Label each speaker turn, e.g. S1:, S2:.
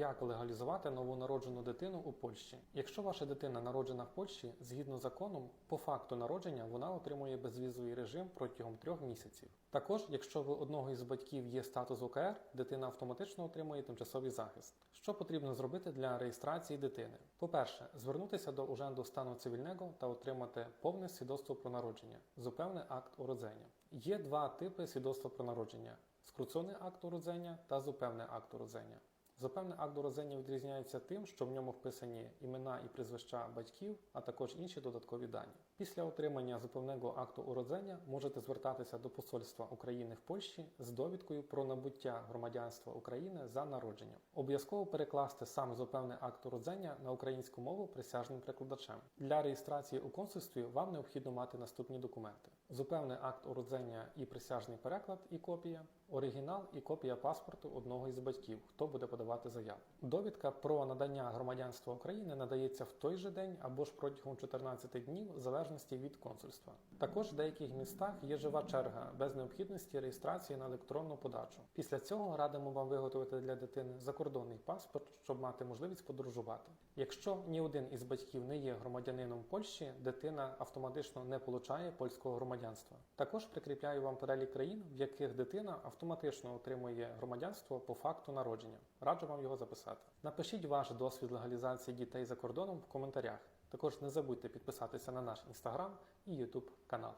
S1: як легалізувати новонароджену дитину у Польщі. Якщо ваша дитина народжена в Польщі, згідно законом, по факту народження вона отримує безвізовий режим протягом трьох місяців. Також, якщо ви одного із батьків є статус ОКР, дитина автоматично отримує тимчасовий захист. Що потрібно зробити для реєстрації дитини? По-перше, звернутися до Уженду стану цивільного та отримати повне свідоцтво про народження, зупевне акт уродження. Є два типи свідоцтва про народження: скруцений акт уродження та зупевне акт уродження. Запевне акт уродження відрізняється тим, що в ньому вписані імена і прізвища батьків, а також інші додаткові дані. Після отримання запевного акту уродження можете звертатися до Посольства України в Польщі з довідкою про набуття громадянства України за народженням. Обов'язково перекласти сам запевне акт уродження на українську мову присяжним перекладачем. Для реєстрації у консульстві вам необхідно мати наступні документи: запевне акт уродження і присяжний переклад і копія, оригінал і копія паспорту одного із батьків, хто буде подавати заяву. Довідка про надання громадянства України надається в той же день або ж протягом 14 днів, в залежності від консульства. Також в деяких містах є жива черга без необхідності реєстрації на електронну подачу. Після цього радимо вам виготовити для дитини закордонний паспорт, щоб мати можливість подорожувати. Якщо ні один із батьків не є громадянином Польщі, дитина автоматично не получає польського громадянства. Також прикріпляю вам перелік країн, в яких дитина автоматично отримує громадянство по факту народження. Раджу вам його записати. Напишіть ваш досвід легалізації дітей за кордоном в коментарях. Також не забудьте підписатися на наш інстаграм і ютуб канал.